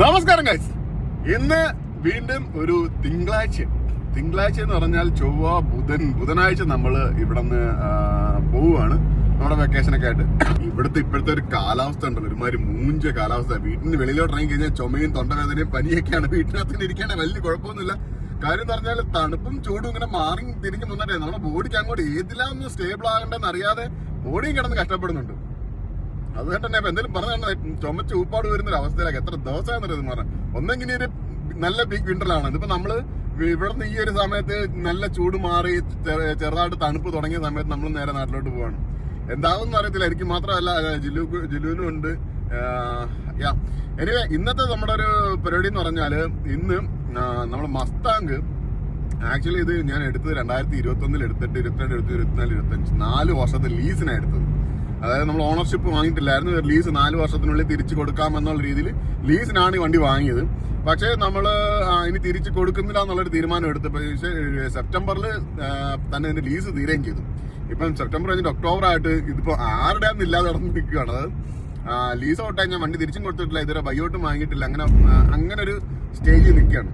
നമസ്കാരം ഗൈസ് ഇന്ന് വീണ്ടും ഒരു തിങ്കളാഴ്ച. തിങ്കളാഴ്ച എന്ന് പറഞ്ഞാൽ ചൊവ്വ ബുധൻ ബുധനാഴ്ച നമ്മൾ ഇവിടെ നിന്ന് പോവുകയാണ്. നമ്മുടെ വെക്കേഷനൊക്കെ ആയിട്ട്. ഇവിടുത്തെ ഇപ്പോഴത്തെ ഒരു കാലാവസ്ഥ ഉണ്ടല്ലോ. ഒരുമാതിരി മൂഞ്ച കാലാവസ്ഥ. വീട്ടിന് വെളിയിലോട്ട് ഇറങ്ങി കഴിഞ്ഞാൽ ചുമയും തൊണ്ടവേദനയും പനിയൊക്കെയാണ്. വീട്ടിനകത്ത് ഇരിക്കേണ്ട വലിയ കുഴപ്പമൊന്നുമില്ല. കാര്യം എന്ന് പറഞ്ഞാൽ തണുപ്പും ചൂടും ഇങ്ങനെ മാറി തിരിഞ്ഞു വന്നിട്ടേ നമ്മുടെ ബോഡിക്ക് അങ്ങോട്ട് ഏതിലാന്ന് സ്റ്റേബിൾ ആകണ്ടെന്ന് അറിയാതെ ബോഡിയും കിടന്ന് കഷ്ടപ്പെടുന്നുണ്ട്. അതുകൊണ്ട് തന്നെ എന്തെങ്കിലും പറഞ്ഞാൽ ചുമച്ച് ഊപ്പാട് വരുന്ന ഒരു അവസ്ഥയിലേക്ക്. എത്ര ദിവസമാണെന്ന് ഇത് പറഞ്ഞ ഒന്നെങ്കിൽ ഒരു നല്ല പീക്ക് വിന്ററിലാണ് ഇതിപ്പോ നമ്മൾ ഇവിടുന്ന് ഈ ഒരു സമയത്ത് നല്ല ചൂട് മാറി ചെറു- ചെറുതായിട്ട് തണുപ്പ് തുടങ്ങിയ സമയത്ത് നമ്മൾ നേരെ നാട്ടിലോട്ട് പോവാണ്. എന്താവും അറിയത്തില്ല. എനിക്ക് മാത്രമല്ല ജില്ലു ജില്ലുവിനും ഉണ്ട്. യാ. എനിവേ ഇന്നത്തെ നമ്മുടെ ഒരു പരിപാടി എന്ന് പറഞ്ഞാൽ ഇന്ന് നമ്മൾ മസ്താങ്ക് ആക്ച്വലി ഇത് ഞാൻ എടുത്തത് രണ്ടായിരത്തി ഇരുപത്തി ഒന്നിൽ എടുത്തിട്ട് ഇരുപത്തിരണ്ട് എടുത്ത് ഇരുപത്തിനാല് ഇരുപത്തഞ്ച് നാല് വർഷത്തെ ലീസിനാണ് എടുത്തത്. അതായത് നമ്മൾ ഓണർഷിപ്പ് വാങ്ങിയിട്ടില്ലായിരുന്നു. ലീസ് നാല് വർഷത്തിനുള്ളിൽ തിരിച്ചു കൊടുക്കാമെന്നുള്ള രീതിയിൽ ലീസിനാണ് ഈ വണ്ടി വാങ്ങിയത്. പക്ഷേ നമ്മൾ ഇനി തിരിച്ചു കൊടുക്കുന്നില്ല എന്നുള്ളൊരു തീരുമാനം എടുത്ത്. പക്ഷേ സെപ്റ്റംബറിൽ തന്നെ ഇതിന്റെ ലീസ് തീരുകയും ചെയ്തു. ഇപ്പം സെപ്റ്റംബർ കഴിഞ്ഞിട്ട് ഒക്ടോബർ ആയിട്ട് ഇതിപ്പോൾ ആരുടെ ഇല്ലാതെ നടന്ന് നിൽക്കുകയാണ്. അത് ലീസ് ഔട്ടായി ഞാൻ വണ്ടി തിരിച്ചും കൊടുത്തിട്ടില്ല. ഇതുവരെ ബൈയോട്ടും വാങ്ങിയിട്ടില്ല. അങ്ങനെ അങ്ങനെ ഒരു സ്റ്റേജിൽ നിൽക്കുകയാണ്.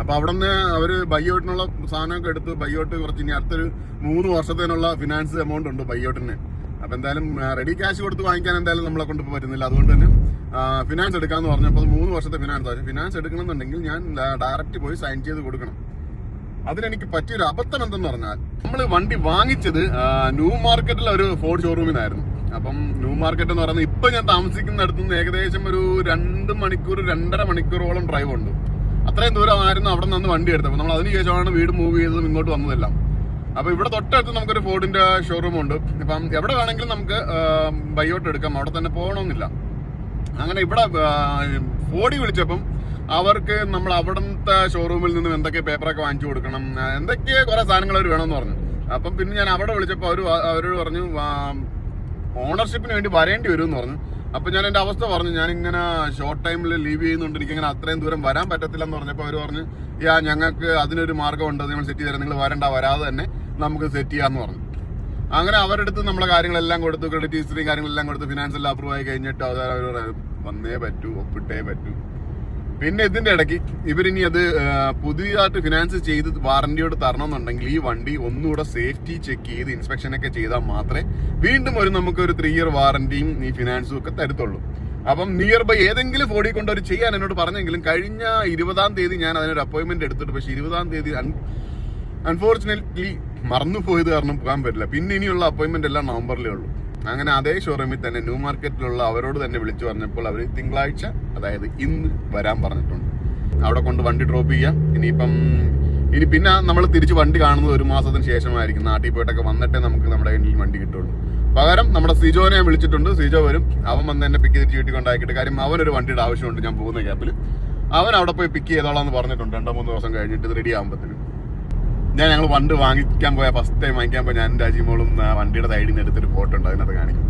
അപ്പൊ അവിടെ നിന്ന് അവർ ബൈയോട്ടിനുള്ള സാധനമൊക്കെ എടുത്ത്. ബൈയോട്ട് കുറച്ച് ഇനി അടുത്തൊരു മൂന്ന് വർഷത്തേനുള്ള ഫിനാൻസ് എമൗണ്ട് ഉണ്ട് ബൈയോട്ടിന്. അപ്പൊ എന്തായാലും റെഡി ക്യാഷ് കൊടുത്ത് വാങ്ങിക്കാൻ എന്തായാലും നമ്മളെ കൊണ്ട് പറ്റുന്നില്ല. അതുകൊണ്ട് തന്നെ ഫിനാൻസ് എടുക്കാന്ന് പറഞ്ഞപ്പോൾ മൂന്ന് വർഷത്തെ ഫിനാൻസ് ആവശ്യം ഫിനാൻസ് എടുക്കണമെന്നുണ്ടെങ്കിൽ ഞാൻ ഡയറക്റ്റ് പോയി സൈൻ ചെയ്ത് കൊടുക്കണം. അതിനെനിക്ക് പറ്റിയൊരു അബദ്ധം എന്തെന്ന് പറഞ്ഞാൽ നമ്മൾ വണ്ടി വാങ്ങിച്ചത് ന്യൂ മാർക്കറ്റിലെ ഒരു ഫോർ ഷോറൂമിനായിരുന്നു അപ്പം ന്യൂ മാർക്കറ്റ് എന്ന് പറയുന്നത് ഇപ്പൊ ഞാൻ താമസിക്കുന്ന അടുത്ത് നിന്ന് ഏകദേശം ഒരു രണ്ട് മണിക്കൂർ രണ്ടര മണിക്കൂറോളം ഡ്രൈവ് ഉണ്ട്. അത്രയും ദൂരമായിരുന്നു അവിടെ നിന്ന് വണ്ടി എടുത്തത്. അപ്പൊ നമ്മൾ അതിനുശേഷമാണ് വീട് മൂവ് ചെയ്തതും ഇങ്ങോട്ട് വന്നതെല്ലാം. അപ്പൊ ഇവിടെ തൊട്ടടുത്ത് നമുക്കൊരു ഫോർഡിന്റെ ഷോറൂം ഉണ്ട്. ഇപ്പം എവിടെ വേണമെങ്കിലും നമുക്ക് ബൈഔട്ട് എടുക്കാം. അവിടെ തന്നെ പോകണമെന്നില്ല. അങ്ങനെ ഇവിടെ ഫോഡി വിളിച്ചപ്പം അവർക്ക് നമ്മൾ അവിടുത്തെ ഷോറൂമിൽ നിന്നും എന്തൊക്കെ പേപ്പറൊക്കെ വാങ്ങിച്ചു കൊടുക്കണം എന്തൊക്കെ കുറെ സാധനങ്ങൾ അവർ വേണമെന്ന് പറഞ്ഞു. അപ്പം പിന്നെ ഞാൻ അവിടെ വിളിച്ചപ്പോൾ അവർ അവരോട് പറഞ്ഞു ഓണർഷിപ്പിന് വേണ്ടി വരേണ്ടി വരും എന്ന് പറഞ്ഞു. അപ്പൊ ഞാൻ എന്റെ അവസ്ഥ പറഞ്ഞു. ഞാൻ ഇങ്ങനെ ഷോർട്ട് ടൈമിൽ ലീവ് ചെയ്യുന്നുണ്ട്. എനിക്ക് ഇങ്ങനെ അത്രയും ദൂരം വരാൻ പറ്റത്തില്ല എന്ന് പറഞ്ഞപ്പോൾ അവർ പറഞ്ഞു യാ ഞങ്ങൾക്ക് അതിനൊരു മാർഗമുണ്ട്. നിങ്ങൾ സെറ്റ് ചെയ്ത് നിങ്ങൾ വരണ്ട വരാതെ തന്നെ നമുക്ക് സെറ്റ് ചെയ്യാന്ന് പറഞ്ഞു. അങ്ങനെ അവരുടെ അടുത്ത് നമ്മളെ കാര്യങ്ങളെല്ലാം കൊടുത്തു. ക്രെഡിറ്റ് ഹിസ്റ്ററി കാര്യങ്ങളെല്ലാം കൊടുത്ത്. ഫിനാൻസ് എല്ലാം അപ്രൂവ് ആയി കഴിഞ്ഞിട്ട് അവർ വന്നേ പറ്റൂ ഒപ്പിട്ടേ പറ്റൂ. പിന്നെ ഇതിന്റെ ഇടയ്ക്ക് ഇവരിനി അത് പുതിയതായിട്ട് ഫിനാൻസ് ചെയ്ത് വാറന്റിയോട് തരണമെന്നുണ്ടെങ്കിൽ ഈ വണ്ടി ഒന്നുകൂടെ സേഫ്റ്റി ചെക്ക് ചെയ്ത് ഇൻസ്പെക്ഷൻ ഒക്കെ ചെയ്താൽ മാത്രമേ വീണ്ടും ഒരു നമുക്ക് ഒരു ത്രീ ഇയർ വാറന്റിയും ഈ ഫിനാൻസും ഒക്കെ തരത്തുള്ളൂ. അപ്പം നിയർ ബൈ ഏതെങ്കിലും ഫോണിൽ കൊണ്ട് അവർ ചെയ്യാൻ എന്നോട് പറഞ്ഞെങ്കിലും കഴിഞ്ഞ ഇരുപതാം തീയതി ഞാൻ അതിനൊരു അപ്പോയിന്റ്മെന്റ് എടുത്തിട്ട് പക്ഷേ ഇരുപതാം തീയതി അൺഫോർച്ചുനേറ്റ്ലി മറന്നു പോയത് കാരണം പോകാൻ പറ്റില്ല. പിന്നെ ഇനിയുള്ള അപ്പോയിന്റ്മെന്റ് എല്ലാം നവംബറിലേ ഉള്ളൂ. അങ്ങനെ അതേ ഷോറൂമിൽ തന്നെ ന്യൂ മാർക്കറ്റിലുള്ള അവരോട് തന്നെ വിളിച്ചു പറഞ്ഞപ്പോൾ അവർ തിങ്കളാഴ്ച അതായത് ഇന്ന് വരാൻ പറഞ്ഞിട്ടുണ്ട്. അവിടെ കൊണ്ട് വണ്ടി ഡ്രോപ്പ് ചെയ്യാം. ഇനിയിപ്പം ഇനി പിന്നെ നമ്മൾ തിരിച്ച് വണ്ടി കാണുന്നത് ഒരു മാസത്തിന് ശേഷമായിരിക്കും. നാട്ടിൽ പോയിട്ടൊക്കെ വന്നിട്ടേ നമുക്ക് നമ്മുടെ കയ്യിൽ വണ്ടി കിട്ടുള്ളൂ. പകരം നമ്മുടെ സിജോനെ വിളിച്ചിട്ടുണ്ട്. സിജോ വരും. അവൻ വന്ന് എന്നെ പിക്ക് തിരിച്ച് വീട്ടിൽ കൊണ്ടാക്കിയിട്ട് കാര്യം അവനൊരു വണ്ടിയുടെ ആവശ്യമുണ്ട്. ഞാൻ പോകുന്ന ഗ്യാപ്പിൽ അവൻ അവിടെ പോയി പിക്ക് ചെയ്തോളാം എന്ന് പറഞ്ഞിട്ടുണ്ട്. രണ്ടോ മൂന്ന് ദിവസം കഴിഞ്ഞിട്ട് റെഡി ആകുമ്പോഴത്തേനും ഞാൻ ഞങ്ങൾ വണ്ട് വാങ്ങിക്കാൻ പോയ ഫസ്റ്റ് ടൈം വാങ്ങിക്കാൻ പോയ ഞാൻ രാജിമോളും വണ്ടിയുടെ സൈഡിൽ നിന്ന് എടുത്തൊരു ഫോട്ടോ ഉണ്ട് അതിനകത്ത് കാണിക്കും.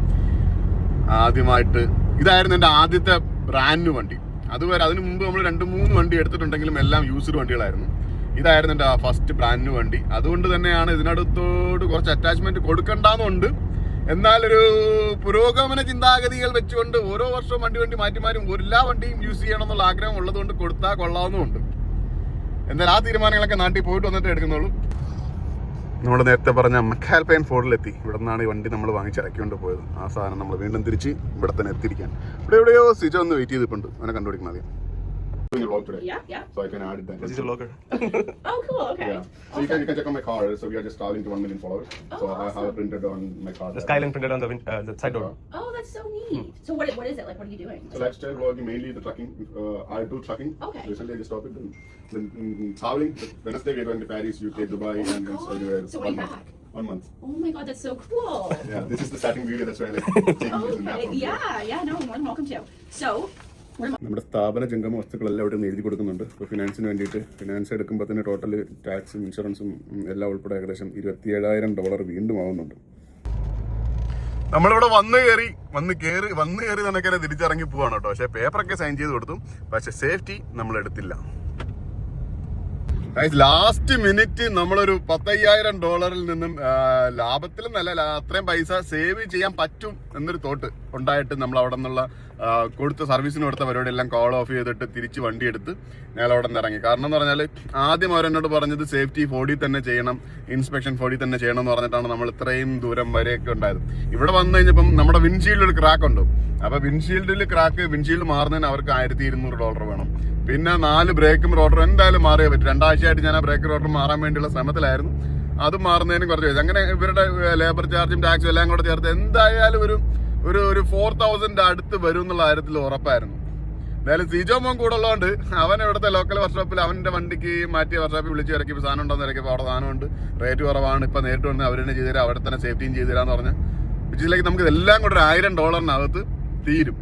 ആദ്യമായിട്ട് ഇതായിരുന്നു എന്റെ ആദ്യത്തെ ബ്രാൻഡ് വണ്ടി. അതുവരെ അതിന് മുമ്പ് നമ്മൾ രണ്ട് മൂന്ന് വണ്ടി എടുത്തിട്ടുണ്ടെങ്കിലും എല്ലാം യൂസ്ഡ് വണ്ടികളായിരുന്നു. ഇതായിരുന്നു എന്റെ ഫസ്റ്റ് ബ്രാൻഡ് വണ്ടി. അതുകൊണ്ട് തന്നെയാണ് ഇതിനടുത്തോട് കുറച്ച് അറ്റാച്ച്മെന്റ് കൊടുക്കണ്ടെന്നുണ്ട്. എന്നാലൊരു പുരോഗമന ചിന്താഗതികൾ വെച്ചുകൊണ്ട് ഓരോ വർഷവും വണ്ടി വണ്ടി മാറ്റി മാറ്റി എല്ലാ വണ്ടിയും യൂസ് ചെയ്യണം എന്നുള്ള ആഗ്രഹം ഉള്ളതുകൊണ്ട് കൊടുത്താൽ കൊള്ളാവുന്നതുണ്ട് എന്നാൽ ആ തീരുമാനങ്ങളൊക്കെ നാട്ടിൽ പോയിട്ട് വന്നിട്ട് എടുക്കുന്നുള്ളൂ. നമ്മൾ നേരത്തെ പറഞ്ഞ മെക്കാൽപൈൻ ഫോർഡിലെത്തി ഇവിടെ നിന്നാണ് ഈ വണ്ടി നമ്മൾ വാങ്ങിച്ചിറക്കിക്കൊണ്ട് പോയത്. ആ സാധനം നമ്മൾ വീണ്ടും തിരിച്ച് ഇവിടെ തന്നെ എത്തിയിരിക്കാൻ ഇവിടെ എവിടെയോ സിജോ ഒന്ന് വെയിറ്റ് ചെയ്തിട്ടുണ്ട്. അവനെ കണ്ടുപിടിക്കണം ആദ്യം. Yeah, yeah. So I can add it then. This is a logger. Oh, cool. Okay. Yeah. So you can, you can check on my car. So we are just starting to 1 million followers. Oh, so I have awesome. it printed on my car. The skyline printed on the win- uh, the side door. Oh, that's so neat. So what, what is it like? What are you doing? So lifestyle working mainly the trucking. Uh, I do trucking. Okay. Recently I just stopped it. Then, then mm, traveling. Wednesday we're going to Paris, UK, Dubai, Oh my and then God. everywhere. So one way back. One month. Oh my god, that's so cool. Yeah, this is the starting video. That's why I like taking Oh, this nap okay. Yeah, yeah, no, more than welcome to. So, what am I? നമ്മുടെ സ്ഥാപന ജംഗമ വസ്തുക്കളെല്ലാം ഇവിടെ എഴുതി കൊടുക്കുന്നുണ്ട്. ഇപ്പോൾ ഫിനാൻസിന് വേണ്ടിയിട്ട് finance എടുക്കുമ്പോൾ തന്നെ ടോട്ടൽ ടാക്സും ഇൻഷുറൻസും എല്ലാം ഉൾപ്പെടെ ഏകദേശം ഇരുപത്തിയേഴായിരം ഡോളർ വീണ്ടും ആവുന്നുണ്ട്. നമ്മളിവിടെ വന്ന് കയറി വന്ന് കയറി വന്ന് കയറി തന്നെ തിരിച്ചിറങ്ങി പോവാണ് കേട്ടോ. പക്ഷേ പേപ്പറൊക്കെ സൈൻ ചെയ്ത് കൊടുത്തു. പക്ഷെ സേഫ്റ്റി നമ്മൾ എടുത്തില്ല. ലാസ്റ്റ് മിനിറ്റ് നമ്മളൊരു പത്തയ്യായിരം ഡോളറിൽ നിന്നും ലാഭത്തിലും നല്ല അത്രയും പൈസ സേവ് ചെയ്യാൻ പറ്റും എന്നൊരു തോട്ട് ഉണ്ടായിട്ട് നമ്മൾ അവിടെ നിന്നുള്ള കൊടുത്ത സർവീസിന് കൊടുത്ത പരിപാടി എല്ലാം കോൾ ഓഫ് ചെയ്തിട്ട് തിരിച്ച് വണ്ടി എടുത്ത് ഞങ്ങൾ അവിടെ നിന്ന് ഇറങ്ങി. കാരണം എന്ന് പറഞ്ഞാൽ ആദ്യം അവരെന്നോട് പറഞ്ഞത് സേഫ്റ്റി ഫോഡിൽ തന്നെ ചെയ്യണം ഇൻസ്പെക്ഷൻ ഫോഡിൽ തന്നെ ചെയ്യണം എന്ന് പറഞ്ഞിട്ടാണ് നമ്മൾ ഇത്രയും ദൂരം വരെയൊക്കെ ഉണ്ടായത്. ഇവിടെ വന്നു കഴിഞ്ഞപ്പം നമ്മുടെ വിൻഷീൽഡിൽ ഒരു ക്രാക്ക് ഉണ്ട്. അപ്പോൾ വിൻഷീൽഡിൽ ക്രാക്ക് വിൻഷീൽഡ് മാറുന്നതിന് അവർക്ക് ആയിരത്തി ഇരുന്നൂറ് ഡോളർ വേണം. പിന്നെ നാല് ബ്രേക്കും റോഡറും എന്തായാലും മാറിയേ പറ്റും. രണ്ടാഴ്ചയായിട്ട് ഞാൻ ആ ബ്രേക്ക് റോട്ടർ മാറാൻ വേണ്ടിയുള്ള ശ്രമത്തിലായിരുന്നു. അത് മാറുന്നതിന് കുറച്ച് അങ്ങനെ ഇവരുടെ ലേബർ ചാർജും ടാക്സും എല്ലാം കൂടെ ചേർത്ത് എന്തായാലും ഒരു ഒരു ഒരു ഫോർ തൗസൻഡ് അടുത്ത് വരും എന്നുള്ള കാര്യത്തിൽ ഉറപ്പായിരുന്നു. എന്തായാലും സിജോ മോൻ കൂടെ ഉള്ളതുകൊണ്ട് അവൻ ഇവിടുത്തെ ലോക്കൽ വർക്ക്ഷോപ്പിൽ അവന്റെ വണ്ടിക്ക് മാറ്റിയ വർക്ക്ഷോപ്പിൽ വിളിച്ച് ഇറക്കി. ഇപ്പോൾ സാധനം ഉണ്ടെന്ന് ഇറക്കിയപ്പോൾ അവിടെ സാധനമുണ്ട്. റേറ്റ് കുറവാണ്. ഇപ്പം നേരിട്ട് വന്ന് അവർ തന്നെ ചെയ്തു തരാം അവിടെ തന്നെ സേഫ്റ്റിയും ചെയ്തു തരാമെന്ന് പറഞ്ഞ്. വിച്ചിലേക്ക് നമുക്ക് ഇതെല്ലാം കൂടെ ഒരു ആയിരം ഡോളറിനകത്ത് തീരും.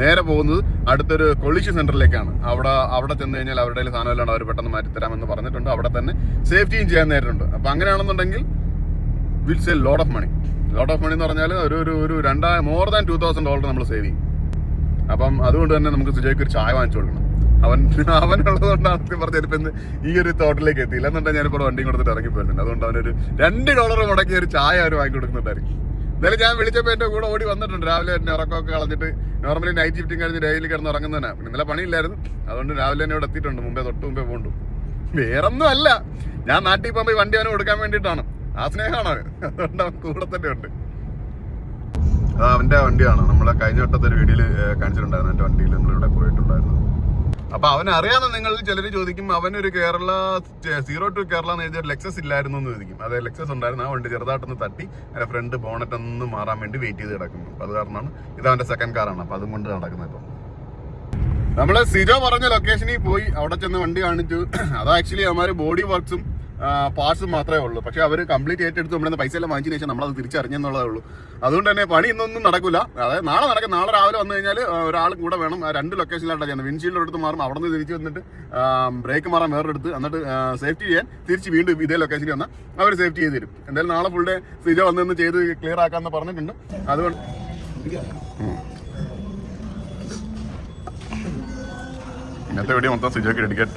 നേരെ പോകുന്നത് അടുത്തൊരു കൊളിഷൻ സെന്ററിലേക്കാണ് അവിടെ അവിടെ ചെന്ന് കഴിഞ്ഞാൽ അവരുടെ സാധനം എല്ലാം അവർ പെട്ടെന്ന് മാറ്റിത്തരാമെന്ന് പറഞ്ഞിട്ടുണ്ട്. അവിടെ തന്നെ സേഫ്റ്റിയും ചെയ്യാൻ നേരിട്ടുണ്ട്. അപ്പം അങ്ങനെയാണെന്നുണ്ടെങ്കിൽ will a load of money lot of money എന്ന് പറഞ്ഞാൽ ഒരു ഒരു ഒരു രണ്ടായിരം more than two thousand dollar നമ്മൾ സേവ് ചെയ്യും. അപ്പം അതുകൊണ്ട് തന്നെ നമുക്ക് സുജയ്ക്ക് ഒരു ചായ വാങ്ങിച്ചു കൊടുക്കണം. അവൻ അവനുള്ളതുകൊണ്ടാണ് സത്യം പറഞ്ഞ ഇപ്പം ഈ ഒരു തോട്ടിലേക്ക് എത്തിയില്ല എന്നുണ്ടെങ്കിൽ ഞാനിപ്പോൾ വണ്ടിയും കൊടുത്തിട്ട് ഇറങ്ങി പോയിട്ടുണ്ട് അതുകൊണ്ട് അവനൊരു രണ്ട് ഡോളർ മുടക്കി ഒരു ചായ അവർ വാങ്ങി കൊടുക്കുന്നുണ്ടായിരിക്കും. എന്തായാലും ഞാൻ വിളിച്ചപ്പോൾ എന്റെ കൂടെ ഓടി വന്നിട്ടുണ്ട്. രാവിലെ തന്നെ ഉറക്കമൊക്കെ കളഞ്ഞിട്ട് നോർമലി നൈറ്റ് ഷിഫ്റ്റിംഗ് കഴിഞ്ഞ് ഡെയിലി കിടന്ന് ഉറങ്ങുന്നതിനാണ് പിന്നെ ഇന്നലെ പണിയില്ലായിരുന്നു. അതുകൊണ്ട് രാവിലെ തന്നെ ഇവിടെ എത്തിയിട്ടുണ്ട്. മുമ്പേ തൊട്ട് മുമ്പേ പോകണ്ടു. വേറൊന്നും അല്ല. ഞാൻ നാട്ടിൽ പോകുമ്പോൾ വണ്ടി അവന് കൊടുക്കാൻ വേണ്ടിയിട്ടാണ്. ആ സ്നേഹമാണ് അവന് അതുകൊണ്ട് അവൻ കൂടെ തന്നെ ഉണ്ട്. അത് അവന്റെ വണ്ടിയാണ്. നമ്മളെ കഴിഞ്ഞ വട്ടത്തെ ഒരു വീഡിയോയിൽ കാണിച്ചിട്ടുണ്ടായിരുന്നു. എന്റെ വണ്ടിയിൽ നമ്മളിവിടെ പോയിട്ടുണ്ടായിരുന്നു. അപ്പൊ അവനെ അറിയാവുന്ന നിങ്ങൾ ചിലർ ചോദിക്കും അവനൊരു കേരള സീറോ ടു കേരള എന്ന് എഴുതിയ ലെക്സസ് ഇല്ലായിരുന്നു എന്ന് ചോദിക്കും. അതെ ലെക്സസ് ഉണ്ടായിരുന്നു. ആ വണ്ടി ചെറുതായിട്ടൊന്ന് തട്ടി അതിന്റെ ഫ്രണ്ട് ബോണറ്റ് ഒന്ന് മാറാൻ വേണ്ടി വെയിറ്റ് ചെയ്ത് കിടക്കുന്നു. അപ്പൊ അത് കാരണമാണ് ഇത് അവന്റെ സെക്കൻഡ് കാറാണ് അപ്പൊ അതും കൊണ്ട് നടക്കുന്നത് ഇപ്പം. നമ്മൾ സിജോ പറഞ്ഞ ലൊക്കേഷനിൽ പോയി അവിടെ ചെന്ന് വണ്ടി കാണിച്ചു. അത് ആക്ച്വലി അവന്മാര് ബോഡി വർക്ക്സും പാർട്സും മാത്രമേ ഉള്ളൂ. പക്ഷെ അവർ കംപ്ലീറ്റ് ഏറ്റെടുത്ത് നമ്മുടെ പൈസ എല്ലാം വാങ്ങിച്ചതിന് ശേഷം നമ്മളത് തിരിച്ചറിഞ്ഞെന്നുള്ളതേ ഉള്ളൂ. അതുകൊണ്ട് തന്നെ പണി ഇന്നൊന്നും നടക്കില്ല അതായത് നാളെ നടക്കും. നാളെ രാവിലെ വന്നു കഴിഞ്ഞാൽ ഒരാൾ കൂടെ വേണം. രണ്ട് ലൊക്കേഷനിലായിട്ടാണ് ചെയ്യുന്നത്. വിൻഷീൽഡ് എടുത്ത് മാറും. അവിടെ നിന്ന് തിരിച്ച് വന്നിട്ട് ബ്രേക്ക് മാറാൻ വേറെ എടുത്ത് എന്നിട്ട് സേഫ്റ്റി ചെയ്യാൻ തിരിച്ച് വീണ്ടും ഇതേ ലൊക്കേഷനിൽ വന്നാൽ അവർ സേഫ്റ്റി ചെയ്ത് തരും. എന്തായാലും നാളെ ഫുൾ ഡേ സിജോ വന്ന് ചെയ്ത് ക്ലിയർ ആക്കാമെന്ന് പറഞ്ഞിട്ടുണ്ട്. അതുകൊണ്ട് ഇന്നത്തെ വീഡിയോ മൊത്തം സിജോക്ക് ഡെഡിക്കേറ്റ്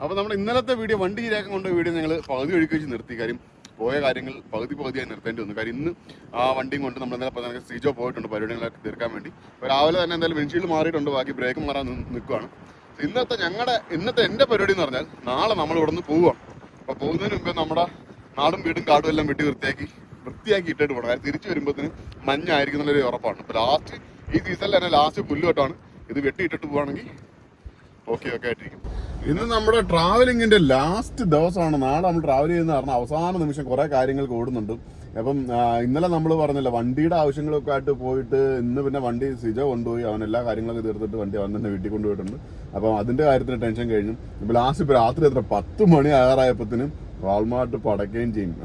അപ്പൊ നമ്മൾ ഇന്നലത്തെ വീഡിയോ വണ്ടി ശരിയാക്കാൻ കൊണ്ട വീഡിയോ ഞങ്ങൾ പകുതി ഒഴുക്കി വെച്ച് നിർത്തി. കാര്യം പോയ കാര്യങ്ങൾ പകുതി പകുതിയായി നിർത്തേണ്ടി വന്നു. കാര്യം ഇന്ന് ആ വണ്ടിയും കൊണ്ട് നമ്മൾ എന്തായാലും സീജോ പോയിട്ടുണ്ട് പരിപാടികളൊക്കെ തീർക്കാൻ വേണ്ടി. രാവിലെ തന്നെ എന്തായാലും വിൻഷീൽഡ് മാറിയിട്ടുണ്ട്. ബാക്കി ബ്രേക്ക് മാറാൻ നിൽക്കുകയാണ് ഇന്നത്തെ ഞങ്ങളുടെ ഇന്നത്തെ എന്റെ പരിപാടി എന്ന് പറഞ്ഞാൽ നാളെ നമ്മൾ ഇവിടെ നിന്ന് പോവുകയാണ്. അപ്പോൾ പോകുന്നതിന് മുമ്പേ നമ്മുടെ നാടും വീടും കാടും എല്ലാം വെട്ടി വൃത്തിയാക്കി വൃത്തിയാക്കി ഇട്ടിട്ട് പോകണം കാര്യം തിരിച്ചു വരുമ്പോഴത്തേന് മഞ്ഞായിരിക്കും എന്നുള്ളൊരു ഉറപ്പാണ്. അപ്പോൾ ലാസ്റ്റ് ഈ സീസണിൽ തന്നെ ലാസ്റ്റ് പുല്ലുവട്ടമാണ് ഇത് വെട്ടി ഇട്ടിട്ട് പോവുകയാണെങ്കിൽ ഓക്കെ ഓക്കെ ആയിട്ടിരിക്കും. ഇന്ന് നമ്മുടെ ട്രാവലിങ്ങിന്റെ ലാസ്റ്റ് ദിവസമാണ്. നാളെ നമ്മൾ ട്രാവൽ ചെയ്യുന്ന കാരണം അവസാന നിമിഷം കുറെ കാര്യങ്ങൾ കൂടുന്നുണ്ട്. അപ്പം ഇന്നലെ നമ്മൾ പറഞ്ഞില്ല വണ്ടിയുടെ ആവശ്യങ്ങളൊക്കെ ആയിട്ട് പോയിട്ട് ഇന്ന് പിന്നെ വണ്ടി സിജ കൊണ്ടുപോയി. അവൻ എല്ലാ കാര്യങ്ങളൊക്കെ തീർത്തിട്ട് വണ്ടി അവൻ തന്നെ വീട്ടിൽ കൊണ്ടുപോയിട്ടുണ്ട്. അപ്പം അതിന്റെ കാര്യത്തിന് ടെൻഷൻ കഴിഞ്ഞു. ഇപ്പൊ ലാസ്റ്റ് ഇപ്പൊ രാത്രി എത്ര? പത്ത് മണി ആറായപ്പത്തിനും വാൾമാർട്ട് പടക്കുകയും ചെയ്യും.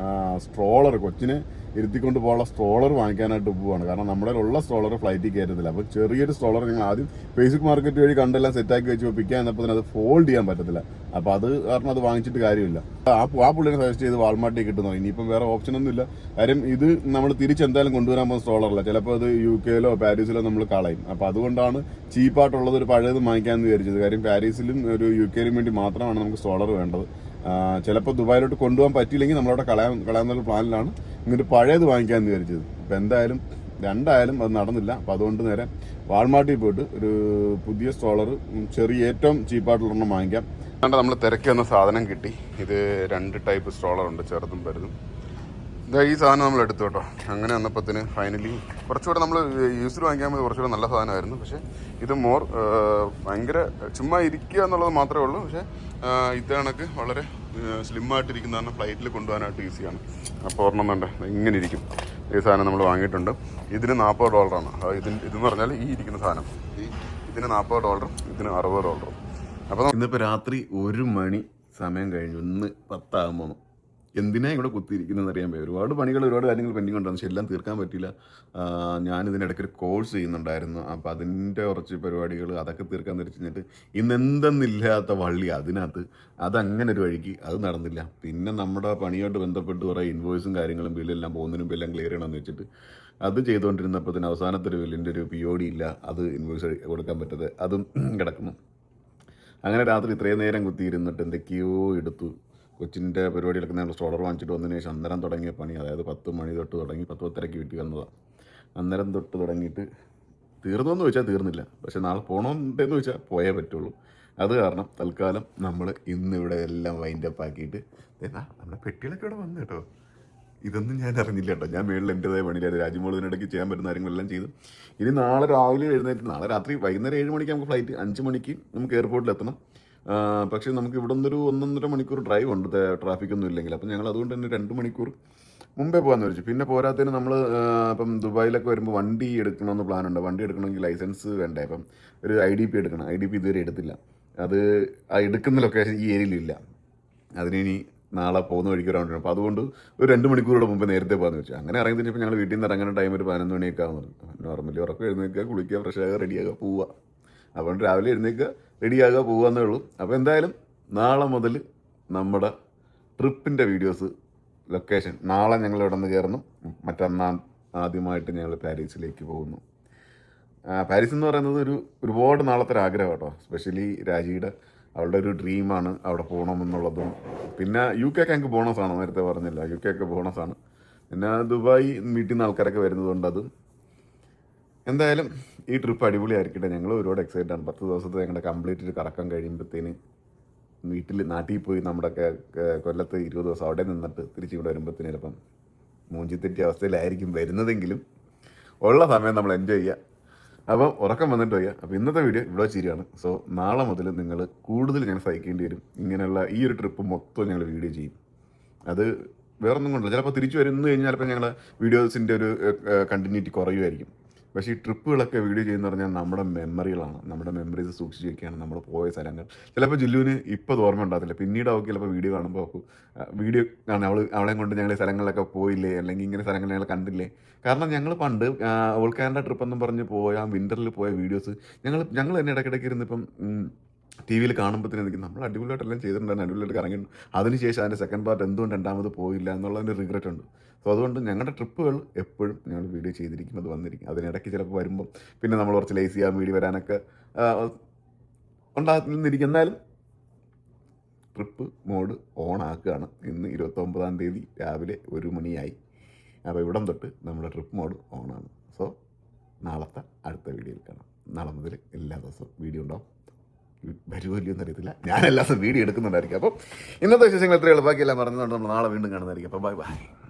സ്ട്രോളർ കൊച്ചിനെ ഇരുത്തിക്കൊണ്ട് പോകാനുള്ള സ്ട്രോളർ വാങ്ങിക്കാനായിട്ട് പോവാണ്. കാരണം നമ്മുടെ ഉള്ള സ്ട്രോളർ ഫ്ലൈറ്റിൽ കയറ്റത്തില്ല. അപ്പോൾ ചെറിയൊരു സ്ട്രോളർ ഞങ്ങൾ ആദ്യം ഫേസ്ബുക്ക് മാർക്കറ്റ് വഴി കണ്ടെല്ലാം സെറ്റാക്കി വെച്ച് ഒപ്പിക്കാൻ എന്നപ്പോൾ അത് ഫോൾഡ് ചെയ്യാൻ പറ്റത്തില്ല. അപ്പോൾ അത് കാരണം അത് വാങ്ങിച്ചിട്ട് കാര്യമില്ല. ആ ആ പുള്ളിനെ സജസ്റ്റ് ചെയ്ത് വാൾമാർട്ടിൽ കിട്ടുന്നു ഇനിയിപ്പം വേറെ ഓപ്ഷൻ ഒന്നും ഇല്ല. കാര്യം ഇത് നമ്മൾ തിരിച്ചെന്തായാലും കൊണ്ടുവരാൻ പോകുന്ന സ്ട്രോളറല്ല ചിലപ്പോൾ അത് യു കെയിലോ പാരീസിലോ നമ്മൾ കളയും. അപ്പോൾ അതുകൊണ്ടാണ് ചീപ്പായിട്ടുള്ളത് ഒരു പഴയത് വാങ്ങിക്കാമെന്ന് വിചാരിച്ചത്. കാര്യം പാരീസിലും ഒരു യു കെയിലും വേണ്ടി മാത്രമാണ് നമുക്ക് സ്ട്രോളർ വേണ്ടത്. ചിലപ്പോൾ ദുബായിലോട്ട് കൊണ്ടുപോകാൻ പറ്റിയില്ലെങ്കിൽ നമ്മളവിടെ കളയാൻ കളയാന്നുള്ള പ്ലാനിലാണ്. ഇങ്ങോട്ട് പഴയത് വാങ്ങിക്കാമെന്ന് വിചാരിച്ചത്. അപ്പോൾ എന്തായാലും രണ്ടായാലും അത് നടന്നില്ല. അപ്പോൾ അതുകൊണ്ട് നേരെ വാൾമാർട്ടിൽ പോയിട്ട് ഒരു പുതിയ സ്ട്രോളർ ചെറിയ ഏറ്റവും ചീപ്പായിട്ടുള്ള വാങ്ങിക്കാം. അതുകൊണ്ട് നമ്മൾ തിരക്കി വന്ന സാധനം കിട്ടി. ഇത് രണ്ട് ടൈപ്പ് സ്ട്രോളർ ഉണ്ട് ചെറുതും വലുതും. ഇതാ ഈ സാധനം നമ്മൾ എടുത്തു കേട്ടോ. അങ്ങനെ വന്നപ്പത്തിന് ഫൈനലി കുറച്ചുകൂടെ നമ്മൾ യൂസിൽ വാങ്ങിക്കാൻ പോയി കുറച്ചുകൂടെ നല്ല സാധനമായിരുന്നു. പക്ഷേ ഇത് മോർ ഭയങ്കര ചുമ്മാ ഇരിക്കുക എന്നുള്ളത് മാത്രമേ ഉള്ളൂ. പക്ഷേ ഇത് വളരെ സ്ലിമ്മായിട്ടിരിക്കുന്ന കാരണം ഫ്ലൈറ്റിൽ കൊണ്ടുപോകാനായിട്ട് ഈസിയാണ് അപ്പോൾ ഒരെണ്ണം വേണ്ട? ഇങ്ങനെ ഇരിക്കും. ഈ സാധനം നമ്മൾ വാങ്ങിയിട്ടുണ്ട്. ഇതിന് നാൽപ്പത് ഡോളറാണ് ഇതിന് ഇതെന്ന് പറഞ്ഞാൽ ഈ ഇരിക്കുന്ന സാധനം. ഈ ഇതിന് നാൽപ്പത് ഡോളറും ഇതിന് അറുപത് ഡോളറും അപ്പോൾ ഇന്നിപ്പോൾ രാത്രി ഒരു മണി സമയം കഴിഞ്ഞു. ഇന്ന് പത്താകുമ്പോൾ എന്തിനാ ഇവിടെ കുത്തിയിരിക്കുന്നതെന്ന് അറിയാൻ പറ്റും ഒരുപാട് പണികൾ ഒരുപാട് കാര്യങ്ങൾ പെൻഡിങ് ഉണ്ടായിരുന്നു പക്ഷെ എല്ലാം തീർക്കാൻ പറ്റില്ല. ഞാനിതിനിടയ്ക്ക് ഒരു കോഴ്സ് ചെയ്യുന്നുണ്ടായിരുന്നു. അപ്പോൾ അതിന്റെ കുറച്ച് പരിപാടികൾ അതൊക്കെ തീർക്കാൻ തിരിച്ചു കഴിഞ്ഞിട്ട് ഇന്ന് എന്തെന്നില്ലാത്ത വള്ളി അതിനകത്ത്. അതങ്ങനെ ഒരു വഴിക്ക് അത് നടന്നില്ല. പിന്നെ നമ്മുടെ പണിയോട്ട് ബന്ധപ്പെട്ട് കുറേ ഇൻവോയ്സും കാര്യങ്ങളും ബില്ലെല്ലാം പോകുന്നതിനും എല്ലാം ക്ലിയർ ചെയ്യണമെന്ന് വെച്ചിട്ട് അത് ചെയ്തുകൊണ്ടിരുന്നപ്പോൾ തന്നെ അവസാനത്തെ ഒരു ബില്ലിന്റെ ഒരു പി ഒ ഡി ഇല്ല. അത് ഇൻവോയ്സ് കൊടുക്കാൻ പറ്റാതെ അതും കിടക്കുന്നു. അങ്ങനെ രാത്രി ഇത്രയും നേരം കുത്തിയിരുന്നിട്ട് എന്തൊക്കെയോ എടുത്തു. കൊച്ചിന്റെ പരിപാടികളൊക്കെ ഞങ്ങൾ സ്റ്റോളർ വാങ്ങിച്ചിട്ട് വന്നതിന് ശേഷം അന്നേരം തുടങ്ങിയ പണി. അതായത് പത്ത് മണി തൊട്ട് തുടങ്ങി പത്ത് പത്തരയ്ക്ക് വീട്ടിൽ വന്നതാണ് അന്നേരം തൊട്ട് തുടങ്ങിയിട്ട് തീർന്നോന്ന് ചോദിച്ചാൽ തീർന്നില്ല. പക്ഷെ നാളെ പോകണമെന്ന് ചോദിച്ചാൽ പോയേ പറ്റുള്ളൂ. അത് കാരണം തൽക്കാലം നമ്മൾ ഇന്നിവിടെ എല്ലാം വൈൻഡ് അപ്പ് ആക്കിയിട്ട് എന്നാ നമ്മുടെ പെട്ടികളൊക്കെ ഇവിടെ വന്നു കേട്ടോ. ഇതൊന്നും ഞാൻ അറിഞ്ഞില്ല കേട്ടോ. ഞാൻ മേളിൽ എന്റെതായ പണിയിലായിരുന്നു രാജ്യമോളിനിടയ്ക്ക് ചെയ്യാൻ പറ്റുന്ന കാര്യങ്ങളെല്ലാം ചെയ്തു. ഇനി നാളെ രാവിലെ എഴുന്നേറ്റ് നാളെ രാത്രി വൈകുന്നേരം ഏഴ് മണിക്ക് നമുക്ക് ഫ്ലൈറ്റ് അഞ്ച് മണിക്ക് നമുക്ക് എയർപോർട്ടിൽ എത്തണം പക്ഷേ നമുക്ക് ഇവിടെ നിന്നൊരു ഒന്നൊന്നര മണിക്കൂർ ഡ്രൈവ് ഉണ്ട്. ട്രാഫിക് ഒന്നും ഇല്ലെങ്കിൽ അപ്പം ഞങ്ങൾ അതുകൊണ്ട് തന്നെ രണ്ട് മണിക്കൂർ മുമ്പേ പോകാമെന്ന് വെച്ചു പിന്നെ പോരാത്തതിന് നമ്മൾ ഇപ്പം ദുബായിലൊക്കെ വരുമ്പോൾ വണ്ടി എടുക്കണമെന്ന് പ്ലാനുണ്ട് വണ്ടി എടുക്കണമെങ്കിൽ ലൈസൻസ് വേണ്ടേ? അപ്പം ഒരു ഐ ഡി പി എടുക്കണം. ഐ ഡി പി ഇതുവരെ എടുത്തില്ല. അത് ആ എടുക്കുന്ന ലൊക്കേഷൻ ഈ ഏരിയയിലില്ല അതിനി നാളെ പോകുന്ന വഴിക്ക് ഒരു അപ്പോൾ അതുകൊണ്ട് ഒരു രണ്ട് മണിക്കൂറുടെ മുമ്പ് നേരത്തെ പോകാന്ന് വെച്ചു അങ്ങനെ ഇറങ്ങി ഞങ്ങൾ വീട്ടിൽ നിന്ന് ഇറങ്ങുന്ന ടൈം ഒരു പതിനൊന്ന് മണിയൊക്കെ ആകുന്നു നോർമലി ഉറക്കം എഴുന്നേൽക്കുക കുളിക്കുക ഫ്രഷ് ആകുക റെഡിയാകുക പോവുക. അതുകൊണ്ട് രാവിലെ എഴുന്നേക്ക് റെഡിയാകുക പോകാന്നേ ഉള്ളൂ. അപ്പോൾ എന്തായാലും നാളെ മുതൽ നമ്മുടെ ട്രിപ്പിന്റെ വീഡിയോസ് ലൊക്കേഷൻ നാളെ ഞങ്ങൾ ഇവിടെ നിന്ന് കയറുന്നു. മറ്റന്നാൾ ആദ്യമായിട്ട് ഞങ്ങൾ പാരീസിലേക്ക് പോകുന്നു. പാരീസ് എന്ന് പറയുന്നത് ഒരു ഒരുപാട് നാളത്തെ ആഗ്രഹം കേട്ടോ. സ്പെഷ്യലി രാജിയുടെ അവളുടെ ഒരു ഡ്രീമാണ് അവിടെ പോകണമെന്നുള്ളതും. പിന്നെ യു കെ ഒക്കെ ഞങ്ങൾക്ക് ബോണസാണ് നേരത്തെ പറഞ്ഞില്ല? യു കെ ഒക്കെ ബോണസാണ് പിന്നെ ദുബായി നിന്ന് ആൾക്കാരൊക്കെ വരുന്നതുകൊണ്ട് അതും എന്തായാലും ഈ ട്രിപ്പ് അടിപൊളിയായിരിക്കട്ടെ. ഞങ്ങൾ ഒരുപാട് എക്സൈറ്റഡ് ആണ്. പത്ത് ദിവസത്തെ ഞങ്ങളുടെ കംപ്ലീറ്റ് ഒരു കറക്കം കഴിയുമ്പോഴത്തേന് വീട്ടിൽ നാട്ടിൽ പോയി നമ്മുടെ കൊല്ലത്ത് ഇരുപത് ദിവസം അവിടെ നിന്നിട്ട് തിരിച്ച് ഇവിടെ വരുമ്പോഴത്തേന് ചിലപ്പം മൂഞ്ചിത്തെറ്റിയ അവസ്ഥയിലായിരിക്കും വരുന്നതെങ്കിലും ഉള്ള സമയം നമ്മൾ എൻജോയ് ചെയ്യുക അപ്പം ഉറക്കം വന്നിട്ട് വയ്യ. അപ്പോൾ ഇന്നത്തെ വീഡിയോ ഇവിടെ ചെയ്യുകയാണ് സോ നാളെ മുതൽ നിങ്ങൾ കൂടുതൽ ഞങ്ങൾ സഹിക്കേണ്ടി വരും. ഇങ്ങനെയുള്ള ഈ ഒരു ട്രിപ്പ് മൊത്തം ഞങ്ങൾ വീഡിയോ ചെയ്യും. അത് വേറൊന്നും കൊണ്ടല്ല. ചിലപ്പോൾ തിരിച്ചു വരുന്നു കഴിഞ്ഞാൽ ചിലപ്പോൾ ഞങ്ങൾ വീഡിയോസിന്റെ ഒരു കണ്ടിന്യൂറ്റി കുറയുമായിരിക്കും. പക്ഷേ ഈ ട്രിപ്പുകളൊക്കെ വീഡിയോ ചെയ്യുന്ന പറഞ്ഞാൽ നമ്മുടെ മെമ്മറികളാണ്. നമ്മുടെ മെമ്മറീസ് സൂക്ഷിച്ച് വെക്കുകയാണ് നമ്മൾ പോയ സ്ഥലങ്ങൾ. ചിലപ്പോൾ ജില്ലുവിന് ഇപ്പോൾ ഓർമ്മ ഉണ്ടാകത്തില്ല. പിന്നീട് അവൾക്ക് ചിലപ്പോൾ വീഡിയോ കാണുമ്പോൾ അവൾക്ക് വീഡിയോ കാണാൻ അവൾ അവളെ കൊണ്ട് ഞങ്ങൾ സ്ഥലങ്ങളിലൊക്കെ പോയില്ലേ? അല്ലെങ്കിൽ ഇങ്ങനെ സ്ഥലങ്ങൾ ഞങ്ങൾ കണ്ടില്ലേ? കാരണം ഞങ്ങൾ പണ്ട് ഓൾക്കാന്റെ ട്രിപ്പ് എന്നും പറഞ്ഞ് പോയ വിന്ററിൽ പോയ വീഡിയോസ് ഞങ്ങൾ ഞങ്ങൾ തന്നെ ഇടയ്ക്കിടയ്ക്ക് ഇരുന്നിപ്പം ടി വിയിൽ കാണുമ്പോഴത്തേനും എനിക്ക് നമ്മൾ അടിപൊളിയായിട്ടെല്ലാം ചെയ്തിട്ടുണ്ടായിരുന്നു അടിപൊളിയായിട്ട് കറങ്ങിയിട്ടുണ്ട്. അതിനുശേഷം അതിന്റെ സെക്കൻഡ് പാർട്ട് എന്തുകൊണ്ട് രണ്ടാമത് പോയില്ല എന്നുള്ളതിന്റെ റിഗ്രറ്റ് ഉണ്ട്. സോ അതുകൊണ്ട് ഞങ്ങളുടെ ട്രിപ്പുകൾ എപ്പോഴും ഞങ്ങൾ വീഡിയോ ചെയ്തിരിക്കും അത് വന്നിരിക്കും. അതിനിടയ്ക്ക് ചിലപ്പോൾ വരുമ്പം പിന്നെ നമ്മൾ കുറച്ച് ലേസി ആ വീഡിയോ വരാനൊക്കെ ഉണ്ടാകുന്നിരിക്കും എന്നാലും ട്രിപ്പ് മോഡ് ഓൺ ആക്കുകയാണ്. ഇന്ന് ഇരുപത്തൊമ്പതാം തീയതി രാവിലെ ഒരു മണിയായി. അപ്പോൾ ഇവിടം തൊട്ട് നമ്മുടെ ട്രിപ്പ് മോഡ് ഓണാണ് സോ നാളത്തെ അടുത്ത വീഡിയോയിൽ കാണാം. നാളെ മുതൽ എല്ലാ ദിവസവും വീഡിയോ ഉണ്ടാവും. വരുമോ ഇല്ലയോ എന്നറിയത്തില്ല. ഞാൻ വീഡിയോ എടുക്കുന്നുണ്ടായിരിക്കും. അപ്പം ഇന്നത്തെ വിശേഷങ്ങൾ എത്രയുള്ളൂ ബാക്കിയെല്ലാം പറഞ്ഞുകൊണ്ട് നമ്മൾ നാളെ വീണ്ടും കാണുന്നതായിരിക്കും. അപ്പോൾ ബൈ ബൈ.